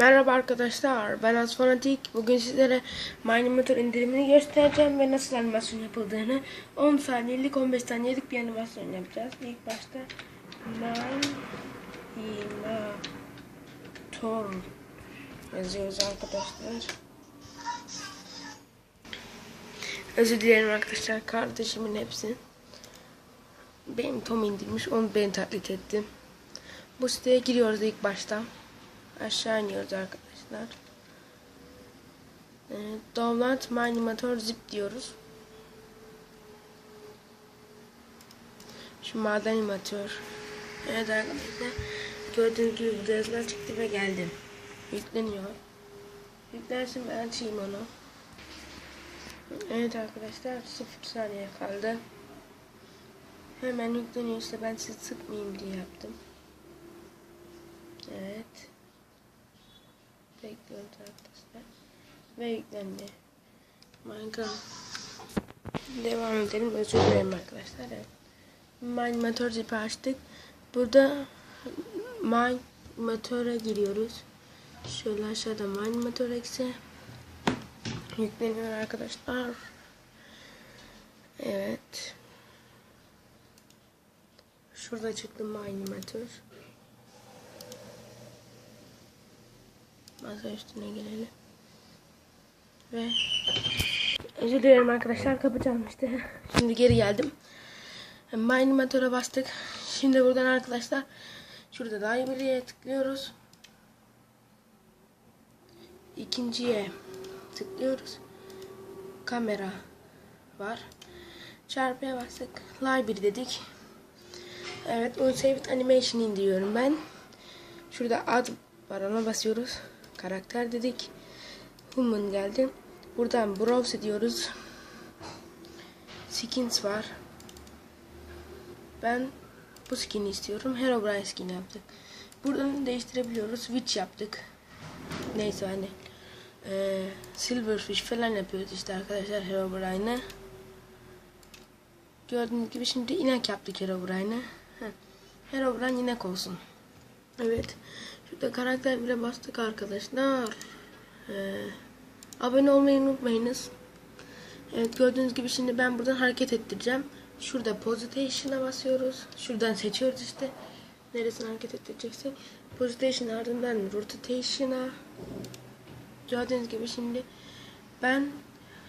Merhaba arkadaşlar, ben Asfanatik. Bugün sizlere Minimator indirimini göstereceğim ve nasıl animasyon yapıldığını 10 saniyelik, 15 saniyelik bir animasyon yapacağız. İlk başta Minimator yazıyoruz arkadaşlar. Özür dilerim arkadaşlar, kardeşimin hepsi. Benim Tom indirmiş, onu ben taklit ettim. Bu siteye giriyoruz ilk başta. Aşağı iniyoruz arkadaşlar. Ee, download my animator zip diyoruz. Şu maden animatör. Evet arkadaşlar. Gördüğünüz gibi yazılar çıktı ve geldi. Yükleniyor. Yüklensin ben açayım onu. Evet arkadaşlar 0 saniye kaldı. Hemen yükleniyor ben sizi sıkmayayım diye yaptım. Evet. Bekliyoruz arkadaşlar. Ve yüklendi. Minecraft. Devam edelim. Özür dilerim arkadaşlar. Evet. Mine zipi açtık. Burada Mine Motor'a giriyoruz. Şöyle aşağıda Mine Motor eksi. Yükleniyor arkadaşlar. Evet. Şurada çıktı Mine Motor. Masa üstüne gelelim. Ve özür dilerim arkadaşlar kapı çalmıştı. Şimdi geri geldim. My animatöre bastık. Şimdi buradan arkadaşlar şurada library'e tıklıyoruz. İkinciye tıklıyoruz. Kamera var. Çarpıya bastık. Library dedik. Evet, Unsaved Animation indiriyorum ben. Şurada ad var ona basıyoruz karakter dedik. Human geldi. Buradan browse diyoruz. Skins var. Ben bu skin'i istiyorum. Herobrine skin yaptık. Buradan değiştirebiliyoruz. Witch yaptık. Neyse hani. Ee, Silverfish falan yapıyoruz işte arkadaşlar Herobrine'ı. Gördüğünüz gibi şimdi inek yaptık Herobrine'ı. Herobrine inek olsun. Evet. Şurada karakter bile bastık arkadaşlar. Ee, abone olmayı unutmayınız. Evet gördüğünüz gibi şimdi ben buradan hareket ettireceğim. Şurada Positation'a basıyoruz. Şuradan seçiyoruz işte. Neresine hareket ettireceksek. Positation ardından Rotation'a. Gördüğünüz gibi şimdi ben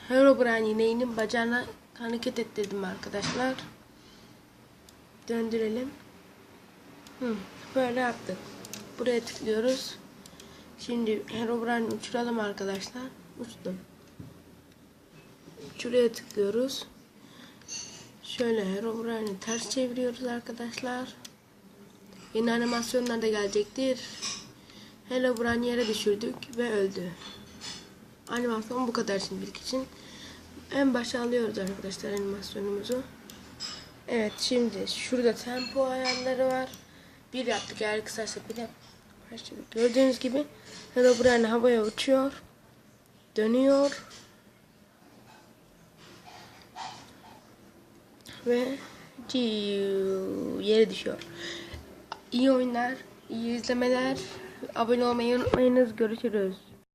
Herobrine ineğinin bacağına hareket ettirdim arkadaşlar. Döndürelim. Hı, böyle yaptık. Buraya tıklıyoruz. Şimdi Herobrine uçuralım arkadaşlar. Uçtum. Şuraya tıklıyoruz. Şöyle Herobrine'i ters çeviriyoruz arkadaşlar. Yeni animasyonlar da gelecektir. Herobrine'i yere düşürdük ve öldü. Animasyon bu kadar şimdilik için. En başa alıyoruz arkadaşlar animasyonumuzu. Evet şimdi şurada tempo ayarları var. Bir yaptık eğer kısarsa bile başladık. Gördüğünüz gibi Herobrine havaya uçuyor. Dönüyor. Ve yere düşüyor. İyi oyunlar, iyi izlemeler. Abone olmayı unutmayınız. Görüşürüz.